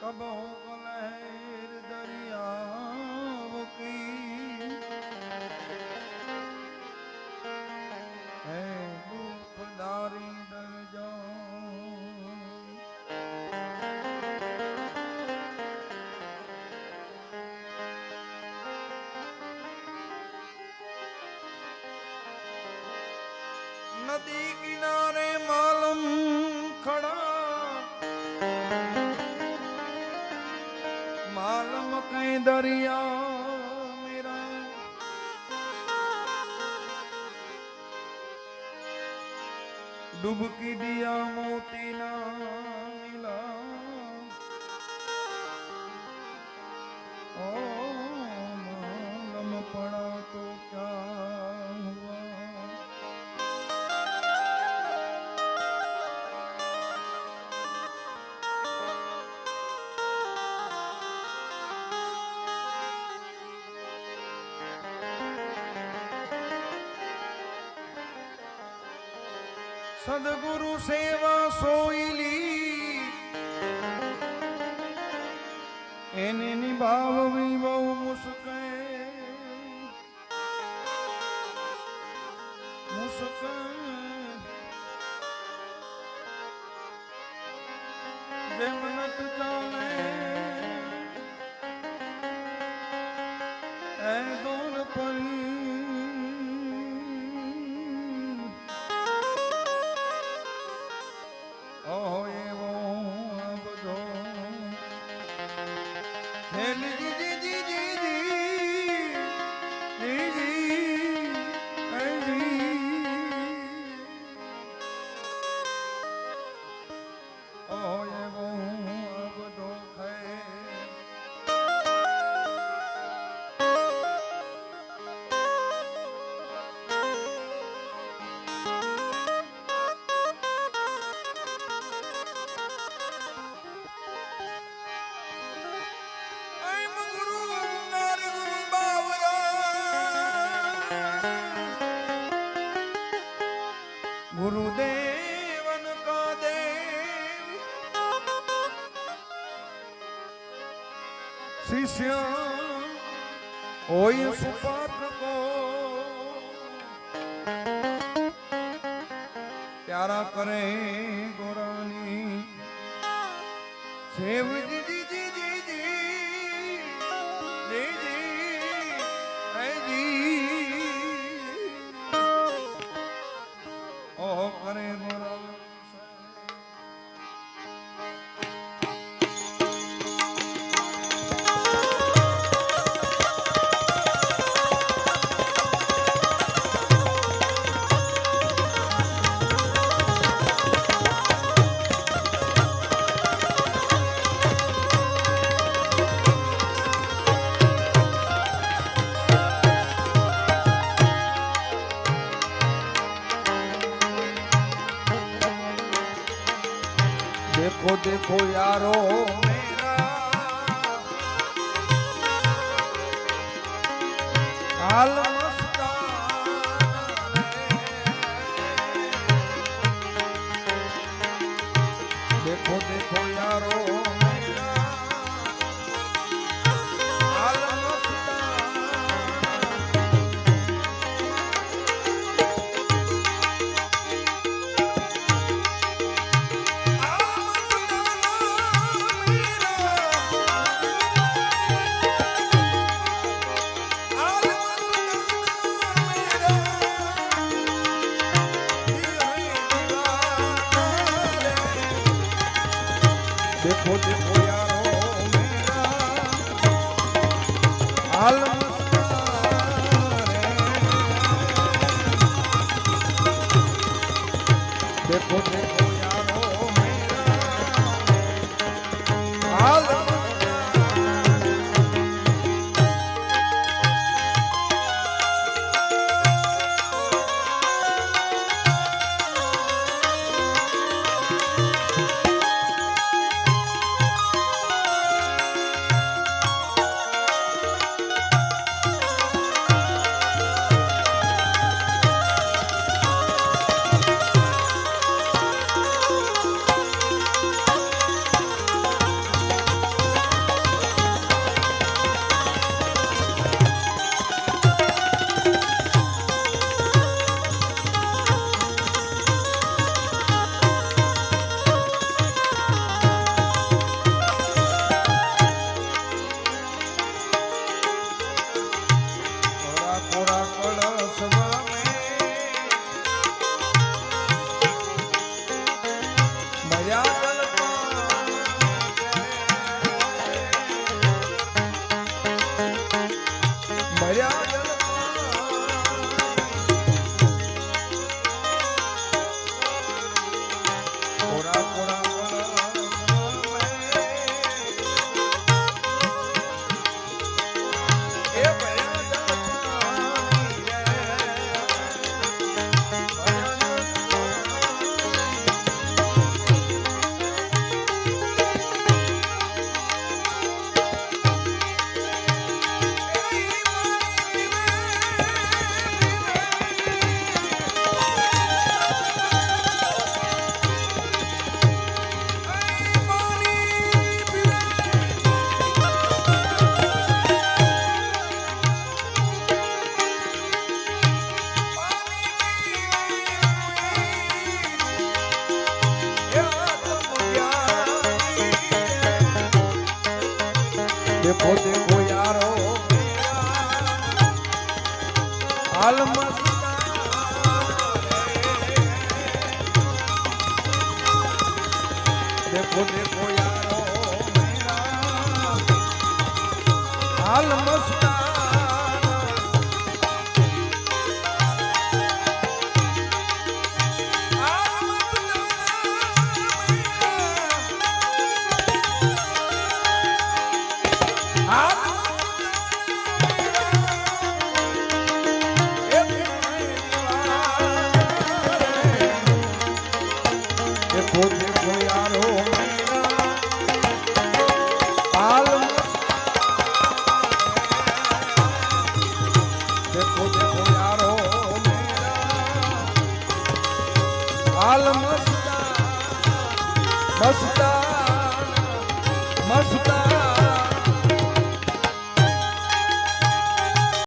કબહો કલહેર દરિયા કી दरिया मेरा डुबकी दिया मोती ना સદગુરુ સેવા સોઈલી એને નિભાવવી બહુ મુશ્કેલ મુશ્કેલ જેમ નત ચાલે ગુરુદેવન કા દેવ શિષ્ય હોય સુપાત્ર કો. પ્યારા કરે ગોરાની સેવ રાખો યારો. હાલ देखो देखो यारो मेरा हाल દેખો દેખો યારો હાલમાં દેખો દેખો યારો હાલ મસ્ત લાલ મસ્તા મસ્તા મસ્તા.